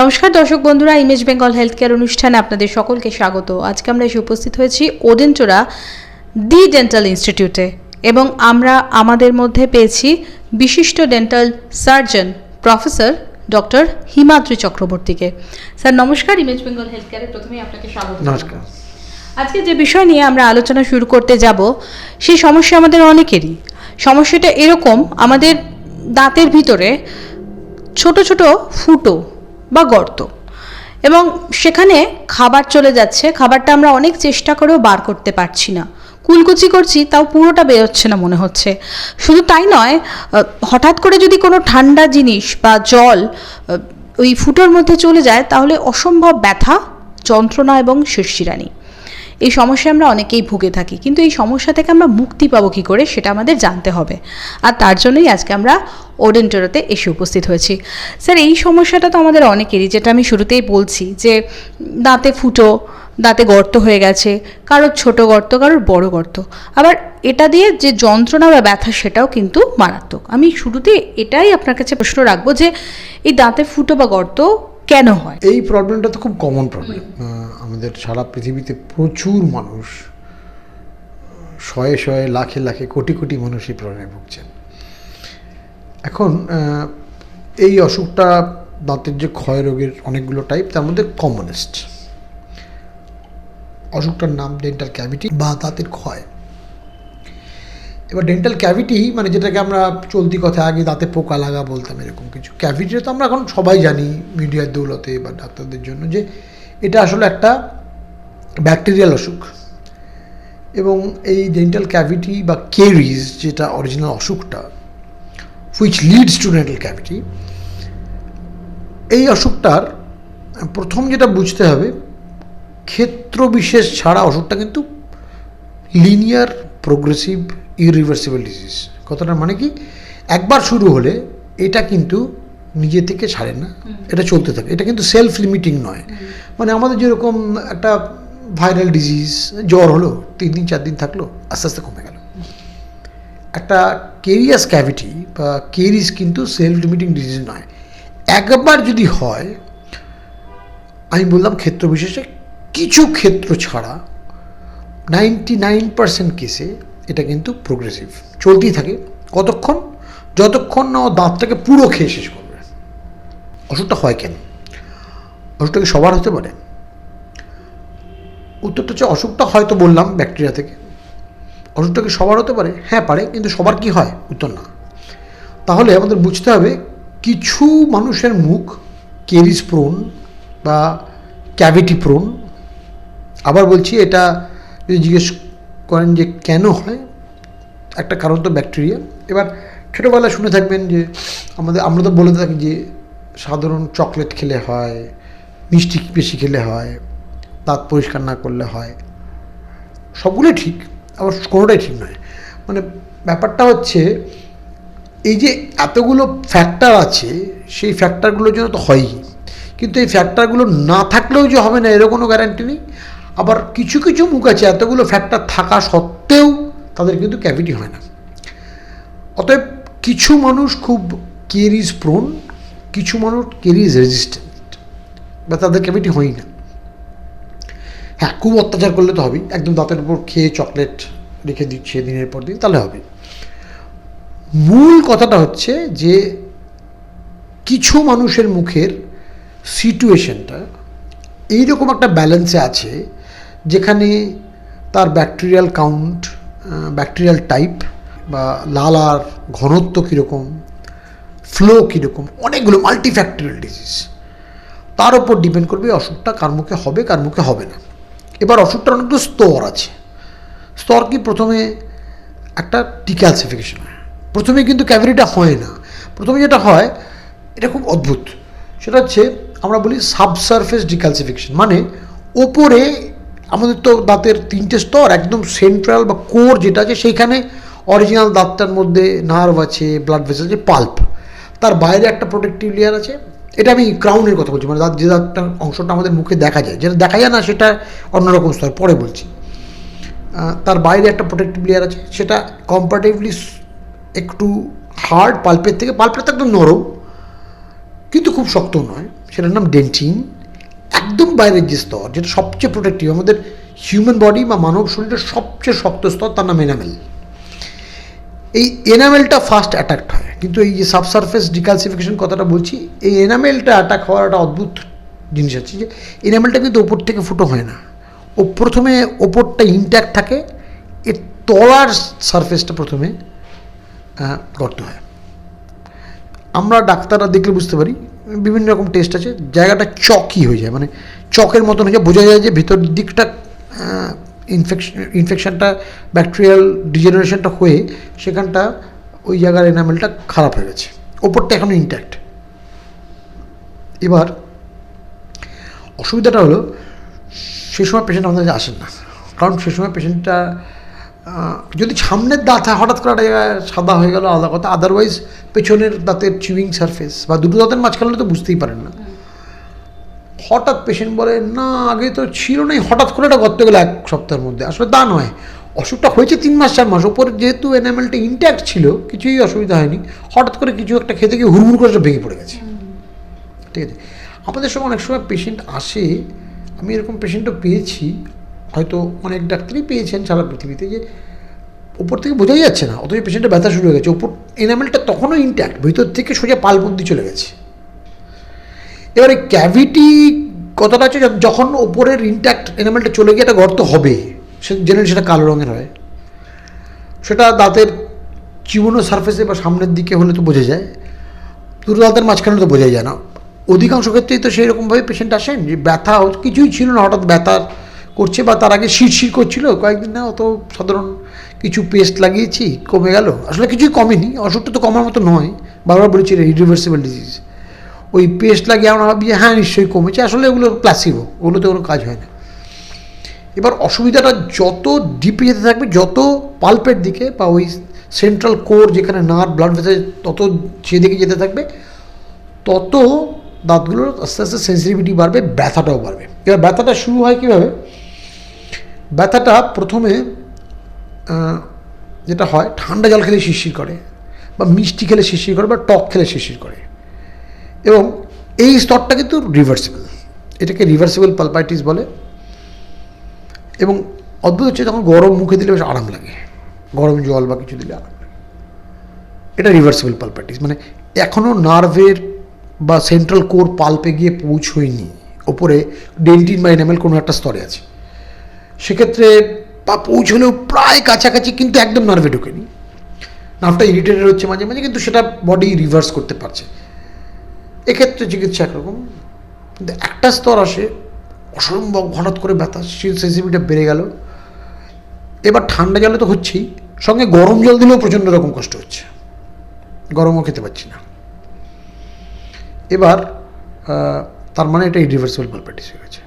নমস্কার দর্শক বন্ধুরা ইমেজ বেঙ্গল হেলথ কেয়ার অনুষ্ঠানে আপনাদের সকলকে স্বাগত। আজকে আমরা এসে উপস্থিত হয়েছি ওডেন্টোরা দি ডেন্টাল ইনস্টিটিউটে এবং আমরা আমাদের মধ্যে পেয়েছি বিশিষ্ট dental surgeon professor doctor Himadri চক্রবর্তীকে। স্যার নমস্কার ইমেজ বেঙ্গল হেলথ কেয়ারে প্রথমেই আপনাকে স্বাগত। নমস্কার। আজকে যে বিষয় নিয়ে আমরা আলোচনা শুরু করতে যাব সেই সমস্যা আমাদের অনেকেরই। সমস্যাটা এরকম আমাদের দাঁতের ভিতরে ছোট ছোট ফুটো বা গর্ত। এবং সেখানে খাবার চলে যাচ্ছে, খাবারটা আমরা অনেক চেষ্টা করেও বার করতে পারছি না। কুলকুচি করছি, তাও পুরোটা বেরোচ্ছে না মনে হচ্ছে। শুধু তাই নয় হঠাৎ করে যদি কোনো ঠান্ডা জিনিস বা জল ওই ফুটোর মধ্যে চলে যায়, তাহলে অসম্ভব ব্যথা, যন্ত্রণা এবং শিরশিরানি। এই সমস্যায় আমরা অনেকেই ভুগে থাকি কিন্তু এই সমস্যা থেকে আমরা মুক্তি পাবো কী করে সেটা আমাদের জানতে হবে। আর তার জন্যই আজকে আমরা ওডেন্টোরোতে এসে উপস্থিত হয়েছি। স্যার এই সমস্যাটা তো আমাদের অনেকেরই যেটা আমি শুরুতেই বলছি যে দাঁতে ফুটো দাঁতে গর্ত হয়ে গেছে কারোর ছোট গর্ত কারোর বড় গর্ত। আবার এটা দিয়ে যে যন্ত্রণা বা ব্যথা সেটাও কিন্তু মারাত্মক। আমি শুরুতে এটাই আপনার কাছে প্রশ্ন রাখব যে এই দাঁতে ফুটো বা গর্ত কেন হয়? এই প্রবলেমটা তো খুব কমন প্রবলেম আমাদের সারা পৃথিবীতে প্রচুর মানুষ শয়ে শয়ে, লাখে লাখে, কোটি কোটি মানুষ এই প্রবলেমে ভুগছেন। এখন এই অসুখটা দাঁতের যে ক্ষয় রোগের অনেকগুলো টাইপ তার মধ্যে কমনেস্ট অসুখটার নাম ডেন্টাল ক্যাভিটি বা দাঁতের ক্ষয়। এবার ডেন্টাল ক্যাভিটি মানে যেটাকে আমরা চলতি কথা আগে দাঁতে পোকা লাগা বলতাম এরকম কিছু। ক্যাভিটিটা তো আমরা এখন সবাই জানি মিডিয়ার দৌলতে বা ডাক্তারদের জন্য যে এটা আসলে একটা ব্যাকটেরিয়াল অসুখ। এবং এই ডেন্টাল ক্যাভিটি বা কেরিজ যেটা original অসুখটা which leads to dental cavity এই অসুখটার প্রথম যেটা বুঝতে হবে ক্ষেত্র বিশেষ ছাড়া অসুখটা কিন্তু লিনিয়ার প্রোগ্রেসিভ ইরিভার্সিবল ডিজিজ কথাটার মানে কি? একবার শুরু হলে এটা কিন্তু নিজে থেকে ছাড়ে না। এটা চলতে থাকে। এটা কিন্তু সেলফ লিমিটিং নয় মানে আমাদের যেরকম একটা ভাইরাল ডিজিজ জ্বর হলো, তিন দিন, চার দিন থাকল, আস্তে আস্তে কমে গেল। একটা কেরিয়াস ক্যাভিটি বা কেরিস কিন্তু সেলফ লিমিটিং ডিজিজ নয়। একবার যদি হয়, আমি বললাম ক্ষেত্র বিশেষে, কিছু ক্ষেত্র ছাড়া নাইনটি নাইন পার্সেন্ট কেসে এটা কিন্তু প্রোগ্রেসিভ চলতেই থাকে। কতক্ষণ? যতক্ষণ না ও দাঁতটাকে পুরো খেয়ে শেষ করবে। অসুখটা হয় কেন? অসুখটা কি সবার হতে পারে। উত্তরটা হচ্ছে অসুখটা হয়তো বললাম ব্যাকটেরিয়া থেকে। অসুখটা কি সবার হতে পারে হ্যাঁ পারে, কিন্তু সবার কি হয়? উত্তর না। তাহলে আমাদের বুঝতে হবে কিছু মানুষের মুখ কেরিস প্রোন বা ক্যাভিটি প্রোন। আবার বলছি এটা যদি জিজ্ঞেস করেন যে কেন হয়, একটা কারণ তো ব্যাকটেরিয়া। এবার ছোটোবেলায় শুনে থাকবেন যে আমাদের, আমরা তো বলে থাকি যে সাধারণ চকলেট খেলে হয় মিষ্টি বেশি খেলে হয়, দাঁত পরিষ্কার না করলে হয়। সবগুলোই ঠিক, আবার কোনোটাই ঠিক নয়। মানে ব্যাপারটা হচ্ছে, এই যে এতগুলো ফ্যাক্টর আছে, সেই ফ্যাক্টরগুলোর জন্য তো হয়ই। কিন্তু এই ফ্যাক্টরগুলো না থাকলেও যে হবে না, এরও কোনো গ্যারান্টি নেই। আবার কিছু কিছু মুখ আছে, এতগুলো ফ্যাক্টর থাকা সত্ত্বেও তাদের কিন্তু ক্যাভিটি হয় না। অতএব কিছু মানুষ খুব কেরিজ প্রোন কিছু মানুষ কেরিজ রেজিস্ট্যান্ট বা তাদের ক্যাভিটি হয় না। হ্যাঁ খুব অত্যাচার করলে তো হবেই। একদম দাঁতের উপর খেয়ে চকলেট রেখে দিচ্ছে দিনের পর দিন, তাহলে হবে মূল কথাটা হচ্ছে যে, কিছু মানুষের মুখের সিচুয়েশনটা এইরকম একটা ব্যালেন্সে আছে, যেখানে তার ব্যাকটেরিয়াল কাউন্ট ব্যাকটেরিয়াল টাইপ বা লালার ঘনত্ব কীরকম ফ্লো কীরকম, অনেকগুলো মাল্টিফ্যাক্টরিয়াল ডিজিজ তার উপর ডিপেন্ড করবে অসুখটা কার মুখে হবে, কার মুখে হবে না। এবার অসুখটার অনেকগুলো স্তর আছে। স্তর কি? প্রথমে একটা ডিক্যালসিফিকেশন হয়। প্রথমে কিন্তু ক্যাভিটিটা হয় না। প্রথমে যেটা হয়, এটা খুব অদ্ভুত। সেটা হচ্ছে আমরা বলি সাবসারফেস ডিক্যালসিফিকেশন মানে ওপরে আমাদের তো দাঁতের তিনটে স্তর, একদম সেন্ট্রাল বা কোর যেটা আছে, সেইখানে অরিজিনাল দাঁতটার মধ্যে নার্ভ আছে ব্লাড ভেসেল আছে পাল্প তার বাইরে একটা প্রোটেক্টিভ লেয়ার আছে এটা আমি ক্রাউনের কথা বলছি মানে দাঁত যে দাঁতটার অংশটা আমাদের মুখে দেখা যায়। যেটা দেখা যায় না, সেটা অন্যরকম স্তর, পরে বলছি। তার বাইরে একটা প্রোটেক্টিভ লেয়ার আছে, সেটা কম্পারেটিভলি একটু হার্ড পাল্পের থেকে পাল্পের তো একদম নরম, কিন্তু খুব শক্ত নয়। সেটার নাম ডেন্টিন একদম বাইরের যে স্তর, যেটা সবচেয়ে প্রোটেক্টিভ আমাদের হিউম্যান বডি বা মানব শরীরের সবচেয়ে শক্ত স্তর, তার নাম এনামেল এই এনামেলটা ফার্স্ট অ্যাটাক্ট হয়। কিন্তু এই যে সাবসারফেস ডিক্যালসিফিকেশন কথাটা বলছি, এই এনামেলটা অ্যাটাক হওয়ার একটা অদ্ভুত জিনিস আছে যে এনামেলটা কিন্তু ওপর থেকে ফুটো হয় না। ও প্রথমে ওপরটা ইনট্যাক্ট থাকে, এর তলার সারফেসটা প্রথমে গর্ত হয়। আমরা ডাক্তাররা দেখলে বুঝতে পারি, বিভিন্ন রকম টেস্ট আছে, জায়গাটা চকই হয়ে যায় মানে চকের মতন হয়ে যায়, বোঝা যায় যে ভিতর দিকটা ইনফেকশন ইনফেকশনটা ব্যাকটেরিয়াল ডিজেনারেশনটা হয়ে সেখানটা ওই জায়গার এনামেলটা খারাপ হয়ে গেছে। ওপরটা এখনও ইনট্যাক্ট এবার অসুবিধাটা হলো, সে সময় পেশেন্ট আমাদের কাছে আসেন না। কারণ সে সময় পেশেন্টটা যদি সামনের দাঁত হঠাৎ করে একটা সাদা হয়ে গেল, আলাদা কথা আদারওয়াইজ পেছনের দাঁতের চিউইং সারফেস বা দুটো দাঁতের মাঝখানে তো বুঝতেই পারেন না। হঠাৎ পেশেন্ট বলে, না, আগে তো ছিল না। হঠাৎ করে এটা করতে গেলে এক সপ্তাহের মধ্যে। আসলে তা নয়। অসুখটা হয়েছে তিন মাস, চার মাস। ওপরে যেহেতু এনামেলটা ইনট্যাক্ট ছিল, কিছুই অসুবিধা হয়নি। হঠাৎ করে কিছু একটা খেতে গিয়ে হুড়মুড় করে ভেঙে পড়ে গেছে। ঠিক আছে? আমাদের সময় অনেক সময় পেশেন্ট আসে। আমি এরকম পেশেন্টও পেয়েছি। হয়তো অনেক ডাক্তারই পেয়েছেন সারা পৃথিবীতে যে ওপর থেকে বোঝাই যাচ্ছে না। অথচ পেশেন্টের ব্যথা শুরু হয়ে গেছে। ওপর এনামেলটা তখনও ইনট্যাক্ট ভিতর থেকে সোজা পালবন্দি চলে গেছে। এবারে ক্যাভিটি কথাটা হচ্ছে যখন ওপরের ইনট্যাক্ট এনামেলটা চলে গিয়ে একটা গর্ত হবে সে জেনারেলি সেটা কালো রঙের হয়। সেটা দাঁতের চিবনো সারফেসে বা সামনের দিকে হলে তো বোঝা যায়। দুটো দাঁতের মাঝখানে তো বোঝাই যায় না। অধিকাংশ ক্ষেত্রেই তো সেই রকমভাবে পেশেন্ট আসেন যে ব্যথা কিছুই ছিল না, হঠাৎ ব্যথা করছে বা তার আগে শিরশির করছিল, কয়েকদিন না অত সাধারণ কিছু পেস্ট লাগিয়েছি, কমে গেল। আসলে কিছুই কমেনি অসুখটা তো কমার মতো নয়, বারবার বলেছি ইরিভার্সিবল ডিজিজ ওই পেস্ট লাগিয়ে আমরা ভাবি হ্যাঁ নিশ্চয়ই কমেছে, আসলে ওগুলো প্লাসিবো ওগুলোতে কোনো কাজ হয় না। এবার অসুবিধাটা যত ডিপে যেতে থাকবে, যত পাল্পের দিকে বা ওই সেন্ট্রাল কোর যেখানে নার্ভ ব্লাড ভেসেল তত সেদিকে যেতে থাকবে, তত দাঁতগুলোর আস্তে আস্তে সেন্সিটিভিটি বাড়বে, ব্যথাটাও বাড়বে। এবার ব্যথাটা শুরু হয় কীভাবে? ব্যথাটা প্রথমে যেটা হয়, ঠান্ডা জল খেলে শিরশির করে বা মিষ্টি খেলে শিরশির করে বা টক খেলে শিরশির করে। এবং এই স্তরটা কিন্তু রিভার্সিবল এটাকে রিভার্সিবল পালপাইটিস বলে। এবং অদ্ভুত হচ্ছে যখন গরম মুখে দিলে বেশ আরাম লাগে। গরম জল বা কিছু দিলে আরাম লাগে। এটা রিভার্সিবল পালপাইটিস মানে এখনও নার্ভের বা সেন্ট্রাল কোর পাল্পে গিয়ে পৌঁছয়নি। ওপরে ডেন্টিন বা এনামেল কোনো একটা স্তরে আছে। সেক্ষেত্রে বা পৌঁছলেও প্রায় কাছাকাছি কিন্তু একদম নার্ভে ঢোকেনি। নার্ভটা ইরিটেটেড হচ্ছে মাঝে মাঝে, কিন্তু সেটা বডি রিভার্স করতে পারছে। এক্ষেত্রে চিকিৎসা একরকম। কিন্তু একটা স্তর আসে অসম্ভব হঠাৎ করে ব্যথা সেন্সিটিভিটা বেড়ে গেল। এবার ঠান্ডা জলে তো হচ্ছেই সঙ্গে গরম জল দিলেও প্রচণ্ড রকম কষ্ট হচ্ছে। গরমও খেতে পাচ্ছি না। এবার তার মানে এটা ইরিভার্সিবল পালপাইটিস হয়ে গেছে।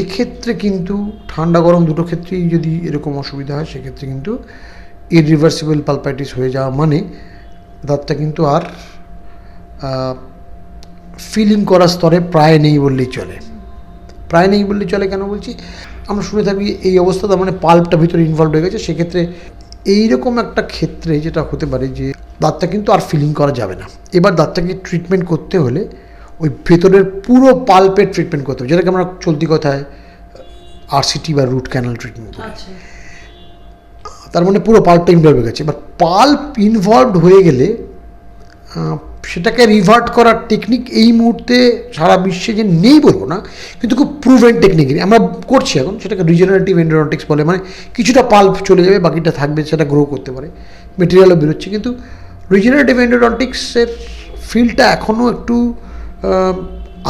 এক্ষেত্রে কিন্তু ঠান্ডা গরম দুটো ক্ষেত্রেই যদি এরকম অসুবিধা হয়, সেক্ষেত্রে কিন্তু ইরিভার্সিবল পালপাইটিস হয়ে যাওয়া মানে দাঁতটা কিন্তু আর ফিলিং করার স্তরে প্রায় নেই বললেই চলে। প্রায় নেই বললে চলে কেন বলছি? আমরা শুনে থাকি এই অবস্থা তার মানে পাল্পটা ভিতরে ইনভলভ হয়ে গেছে। সেক্ষেত্রে এইরকম একটা ক্ষেত্রে যেটা হতে পারে যে দাঁতটা কিন্তু আর ফিলিং করা যাবে না। এবার দাঁতটাকে ট্রিটমেন্ট করতে হলে ওই ভেতরের পুরো পাল্পের ট্রিটমেন্ট করতে হবে। যেটাকে আমরা চলতি কথায় আরসিটি বা রুট ক্যানাল ট্রিটমেন্ট তার মানে পুরো পাল্পটা ইনভলভ হয়ে গেছে। এবার পাল্প ইনভলভড হয়ে গেলে সেটাকে রিভার্ট করার টেকনিক এই মুহূর্তে সারা বিশ্বে যে নেই বলব না, কিন্তু খুব প্রুভেন টেকনিক আমরা করছি এখন, সেটাকে রিজেনারেটিভ এন্ডোনটিক্স বলে মানে কিছুটা পাল্প চলে যাবে, বাকিটা থাকবে, সেটা গ্রো করতে পারে মেটেরিয়ালও বেরোচ্ছে। কিন্তু রিজেনারেটিভ এন্ডোনটিক্সের ফিল্ডটা এখনও একটু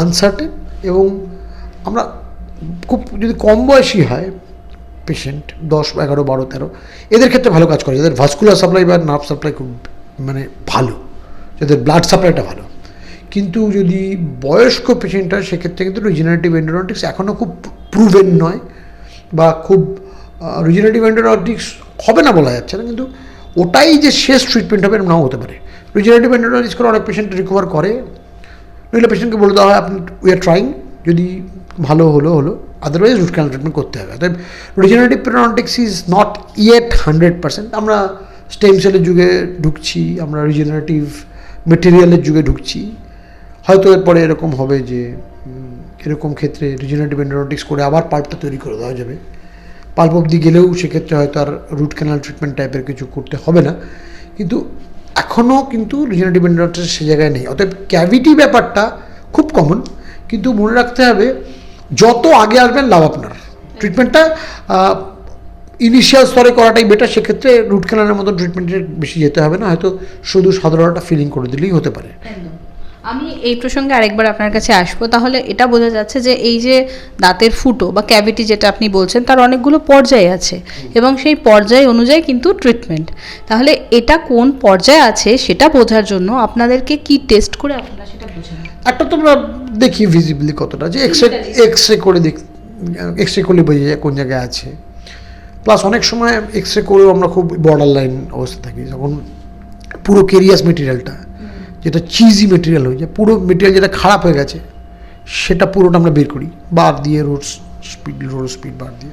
আনসার্টেন এবং আমরা খুব যদি কম বয়সী হয় পেশেন্ট দশ, এগারো, বারো, তেরো, এদের ক্ষেত্রে ভালো কাজ করে। যাদের ভাস্কুলার সাপ্লাই বা নার্ভ সাপ্লাই খুব মানে ভালো। যাদের ব্লাড সাপ্লাইটা ভালো। কিন্তু যদি বয়স্ক পেশেন্ট হয়, সেক্ষেত্রে কিন্তু রিজেনারেটিভ এন্ডোনটিক্স এখনও খুব প্রুভেন নয় বা খুব রিজেনারেটিভ এন্ডোনটিক্স হবে না বলা যাচ্ছে না, কিন্তু ওটাই যে শেষ ট্রিটমেন্ট হবে নাও হতে পারে। রিজেনারেটিভ এন্ডোনটিক্স করে অনেক পেশেন্ট রিকভার করে। নইলে পেশেন্টকে বলে দেওয়া হয়, আপনি উই আর ট্রাইং যদি ভালো হলো হলো। আদারওয়াইজ রুট ক্যানাল ট্রিটমেন্ট করতে হবে। অতএব regenerative periodontics is not yet hundred percent আমরা স্টেম সেলের যুগে ঢুকছি, আমরা রিজেনারেটিভ মেটেরিয়ালের যুগে ঢুকছি। হয়তো এরপরে এরকম হবে যে এরকম ক্ষেত্রে রিজেনারেটিভ এন্ডোনটিক্স করে আবার পাল্পটা তৈরি করে দেওয়া যাবে। পাল্প অবধি গেলেও সেক্ষেত্রে হয়তো আর রুট ক্যানাল ট্রিটমেন্ট টাইপের কিছু করতে হবে না। কিন্তু এখনও কিন্তু রিজেনারেটিভ এন্ডোনটিক্স সে জায়গায় নেই। অতএব ক্যাভিটি ব্যাপারটা খুব কমন কিন্তু মনে রাখতে হবে যত আগে আসবেন লাভ আপনার। ট্রিটমেন্টটা ইনিশিয়াল স্তরে করাটাই বেটার সেক্ষেত্রে রুট ক্যানালের মতো ট্রিটমেন্টের বেশি যেতে হবে না হয়তো শুধু সাধারণ একটা ফিলিং করে দিলেই হতে পারে। আমি এই প্রসঙ্গে আরেকবার আপনার কাছে আসব। তাহলে এটা বোঝা যাচ্ছে যে এই যে দাঁতের ফুটো বা ক্যাভিটি যেটা আপনি বলছেন তার অনেকগুলো পর্যায় আছে এবং সেই পর্যায় অনুযায়ী কিন্তু ট্রিটমেন্ট তাহলে এটা কোন পর্যায়ে আছে সেটা বোঝার জন্য আপনাদেরকে কি টেস্ট করে আপনারা সেটা বোঝেন। একটা তো আমরা দেখি ভিজিবলি কতটা যে এক্স রে এক্স রে করে দেখ এক্স রে করলে বোঝা যায় কোন জায়গায় আছে। প্লাস অনেক সময় এক্স রে করেও আমরা খুব বর্ডার লাইন অবস্থা থাকি। যখন পুরো কেরিয়াস মেটেরিয়ালটা যেটা চিজি মেটেরিয়াল হয়ে যায়, পুরো মেটেরিয়াল যেটা খারাপ হয়ে গেছে, সেটা পুরোটা আমরা বের করি। বার দিয়ে রোড স্পিড রোড স্পিড বার দিয়ে।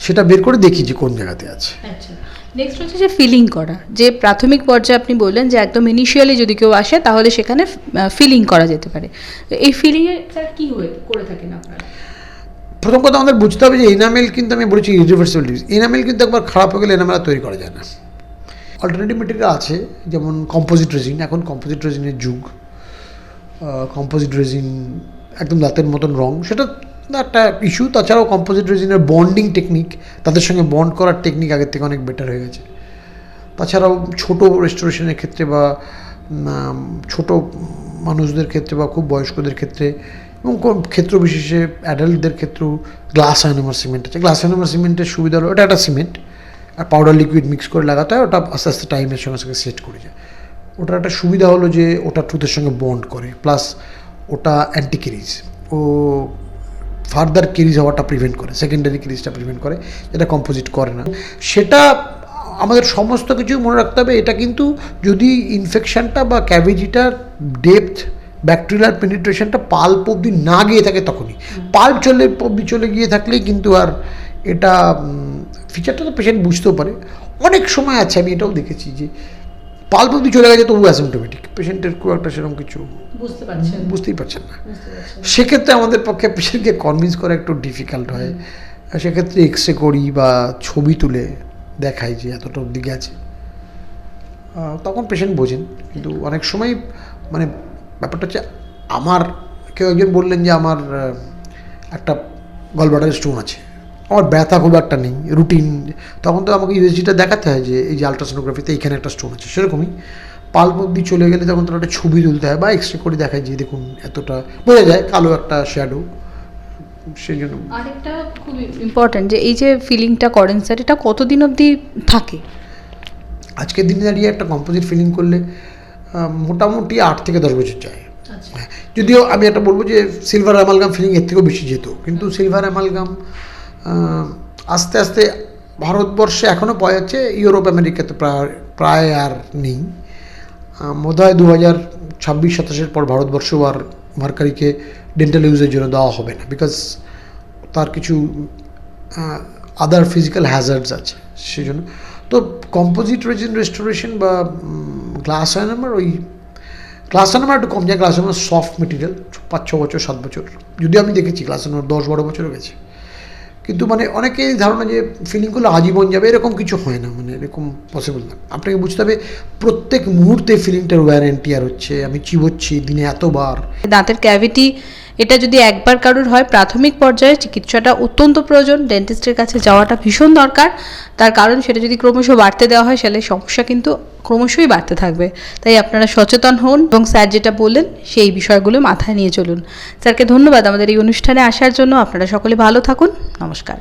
সেটা বের করে দেখি যে কোন জায়গাতে আছে। আচ্ছা। নেক্সট হচ্ছে যে ফিলিং করা। যে প্রাথমিক পর্যায়ে আপনি বললেন যে একদম ইনিশিয়ালি যদি কেউ আসে, তাহলে সেখানে ফিলিং করা যেতে পারে। এই ফিলিংয়ে স্যার কী হয়ে, করে থাকেন আপনারা? প্রথম কথা আমাদের বুঝতে হবে যে এনামেল কিন্তু আমি বলেছি ইরিভার্সিবল ডিজিজ এনামেল কিন্তু একবার খারাপ হয়ে গেলে এনামেল তৈরি করা যায় না। অল্টারনেটিভ মেটেরিয়াল আছে, যেমন কম্পোজিট রেজিন এখন কম্পোজিট রেজিনের যুগ। কম্পোজিট রেজিন একদম দাঁতের মতন রং, সেটা একটা ইস্যু তাছাড়াও কম্পোজিট রেজিনের বন্ডিং টেকনিক তাদের সঙ্গে বন্ড করার টেকনিক আগের থেকে অনেক বেটার হয়ে গেছে। তাছাড়াও ছোট রেস্টোরেশনের ক্ষেত্রে বা ছোট মানুষদের ক্ষেত্রে বা খুব বয়স্কদের ক্ষেত্রে এবং কোন ক্ষেত্র বিশেষে অ্যাডাল্টদের ক্ষেত্রেও গ্লাস আয়নামার সিমেন্ট আছে। গ্লাস আয়নামার সিমেন্টের সুবিধা হলো ওটা একটা সিমেন্ট আর পাউডার লিকুইড মিক্স করে লাগাতে হয়, ওটা আস্তে আস্তে টাইমের সঙ্গে সঙ্গে সেট করে যায়। ওটার একটা সুবিধা হলো যে ওটা ট্রুথের সঙ্গে বন্ড করে প্লাস ওটা অ্যান্টি কেরিজ ও ফার্দার কেরিজ হওয়াটা প্রিভেন্ট করে সেকেন্ডারি কেরিজটা প্রিভেন্ট করে, যেটা কম্পোজিট করে না। সেটা আমাদের সমস্ত কিছু মনে রাখতে হবে, এটা কিন্তু যদি ইনফেকশানটা বা ক্যাভিজিটার ডেপথ ব্যাকটেরিয়াল পেনিট্রেশনটা পাল্প অবধি না গিয়ে থাকে তখনই। পাল্প চলে অবধি চলে গিয়ে থাকলেই কিন্তু আর এটা ফিচারটা তো পেশেন্ট বুঝতেও পারে। অনেক সময় আছে আমি এটাও দেখেছি যে পাল্প অবধি চলে গেছে তবু অ্যাসিমটোমেটিক পেশেন্টের খুব একটা সেরকম কিছু বুঝতে পারছেন। বুঝতেই পারছেন না। সেক্ষেত্রে আমাদের পক্ষে পেশেন্টকে কনভিন্স করা একটু ডিফিকাল্ট হয়। সেক্ষেত্রে এক্স রে করি বা ছবি তুলে দেখাই যে এতটা অব্দি গেছে। তখন পেশেন্ট বোঝেন। কিন্তু অনেক সময় মানে ব্যাপারটা হচ্ছে আমার কেউ একজন বললেন যে আমার একটা গলব্লাডারের স্টোন আছে। আমার ব্যথা খুব একটা নেই রুটিন তখন তো আমাকে ইউএসজিটা দেখাতে হয় যে এই যে আলট্রাসোনোগ্রাফিতে এইখানে একটা স্টোন আছে সেরকমই। পাল্প অব্দি চলে গেলে তখন তার একটা ছবি তুলতে হয় বা এক্স রে করে দেখায় যে দেখুন এতটা বোঝা যায় কালো একটা শ্যাডো সেই জন্য আরেকটা খুব ইম্পর্ট্যান্ট যে এই যে ফিলিংটা করেন স্যার এটা কতদিন অবধি থাকে? আজকের দিনে দাঁড়িয়ে একটা কম্পোজিট ফিলিং করলে মোটামুটি আট থেকে দশ বছর যায়। আচ্ছা। হ্যাঁ, যদিও আমি একটা বলব যে সিলভার অ্যামালগাম ফিলিং এর থেকেও বেশি যেত কিন্তু সিলভার অ্যামালগাম আস্তে আস্তে ভারতবর্ষে এখনও পাওয়া যাচ্ছে ইউরোপ আমেরিকাতে প্রায় প্রায় আর নেই। বোধ হয় দু হাজার ছাব্বিশ সাতাশের পর ভারতবর্ষেও আর মার্কারিকে ডেন্টাল ইউজের জন্য দেওয়া হবে না বিকজ তার কিছু আদার ফিজিক্যাল হ্যাজার্ডস আছে সেই জন্য তো কম্পোজিট রেজিন রেস্টোরেশন বা গ্লাস আয়নামার ওই গ্লাস আয়নামার একটু কম যায় গ্লাস আয়নামার সফট মেটেরিয়াল পাঁচ, ছ বছর, সাত বছর। যদিও আমি দেখেছি গ্লাস আয়নামার দশ, বারো বছরও গেছে। কিন্তু মানে অনেকেই ধারণা যে ফিলিংগুলো আজীবন যাবে, এরকম কিছু হয় না মানে এরকম পসিবল না। আপনাকে বুঝতে হবে, প্রত্যেক মুহূর্তে ফিলিংটার ওয়ারেন্টি আর হচ্ছে, আমি চিবোচ্ছি দিনে এতবার। দাঁতের ক্যাভিটি এটা যদি একবার কারোর হয়, প্রাথমিক পর্যায়ে চিকিৎসাটা অত্যন্ত প্রয়োজন। ডেন্টিস্টের কাছে যাওয়াটা ভীষণ দরকার। তার কারণ সেটা যদি ক্রমশ বাড়তে দেওয়া হয় তাহলে সমস্যা কিন্তু ক্রমশই বাড়তে থাকবে। তাই আপনারা সচেতন হন এবং স্যার যেটা বললেন সেই বিষয়গুলো মাথায় নিয়ে চলুন। স্যারকে ধন্যবাদ আমাদের এই অনুষ্ঠানে আসার জন্য। আপনারা সকলে ভালো থাকুন। নমস্কার।